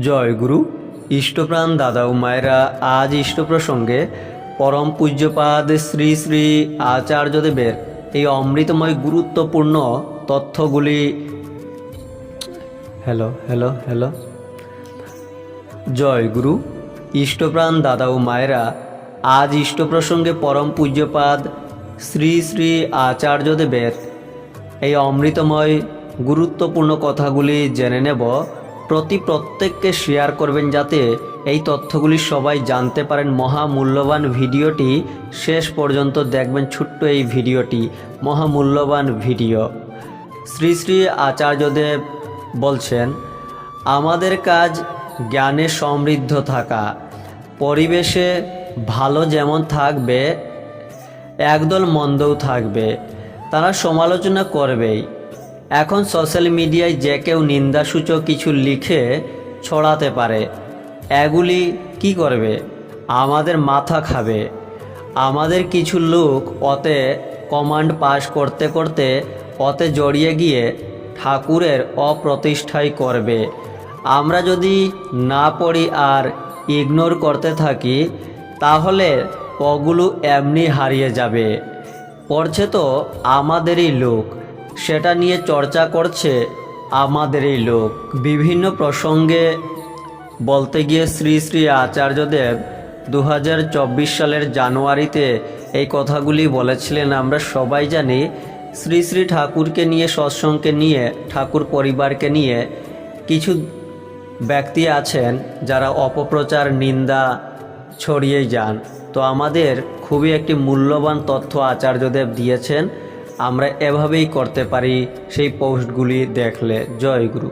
জয় গুরু। ইষ্টপ্রাণ দাদা ও মায়েরা, আজ ইষ্ট প্রসঙ্গে পরম পূজ্যপাদ শ্রী শ্রী আচার্যদেবের এই অমৃতময় গুরুত্বপূর্ণ তথ্যগুলি। হ্যালো হ্যালো হ্যালো জয় গুরু। ইষ্টপ্রাণ দাদা ও মায়েরা, আজ ইষ্ট প্রসঙ্গে পরম পূজ্যপাদ শ্রী শ্রী আচার্যদেবের এই অমৃতময় গুরুত্বপূর্ণ কথাগুলি জেনে নেব। প্রতি প্রত্যেককে শেয়ার করবেন যাতে এই তথ্যগুলি সবাই জানতে পারেন মহামূল্যবান ভিডিওটি। শেষ পর্যন্ত দেখবেন ছোট্ট এই ভিডিওটি, মহামূল্যবান ভিডিও। শ্রী শ্রী আচার্যদেব বলছেন, আমাদের কাজ জ্ঞানে সমৃদ্ধ থাকা, পরিবেশে ভালো যেমন থাকবে, একদল মন্দও থাকবে। তারা সমালোচনা করবেই। এখন সোশ্যাল মিডিয়ায় যে কেউ নিন্দাসূচক কিছু লিখে ছড়াতে পারে, এগুলি কি করবে? আমাদের মাথা খাবে। আমাদের কিছু লোক অতে কমান্ড পাস করতে করতে অতে জড়িয়ে গিয়ে ঠাকুরের অপ্রতিষ্ঠাই করবে। আমরা যদি না পড়ি আর ইগনোর করতে থাকি, তাহলে ওগুলো এমনি হারিয়ে যাবে। পড়ছে তো আমাদেরই লোক। সেটা নিয়ে চর্চা করছে আমাদের এই লোক। বিভিন্ন প্রসঙ্গে বলতে গিয়ে শ্রী শ্রী আচার্যদেব দু হাজার চব্বিশ সালের জানুয়ারিতে এই কথাগুলি বলেছিলেন। আমরা সবাই জানি শ্রী শ্রী ঠাকুরকে নিয়ে, সৎসঙ্গকে নিয়ে, ঠাকুর পরিবারকে নিয়ে কিছু ব্যক্তি আছেন যারা অপপ্রচার, নিন্দা ছড়িয়ে যান। তো আমাদের খুবই একটি মূল্যবান তথ্য আচার্যদেব দিয়েছেন। আমরা এভাবেই করতে পারি সেই পোস্টগুলি দেখলে জয় গুরু।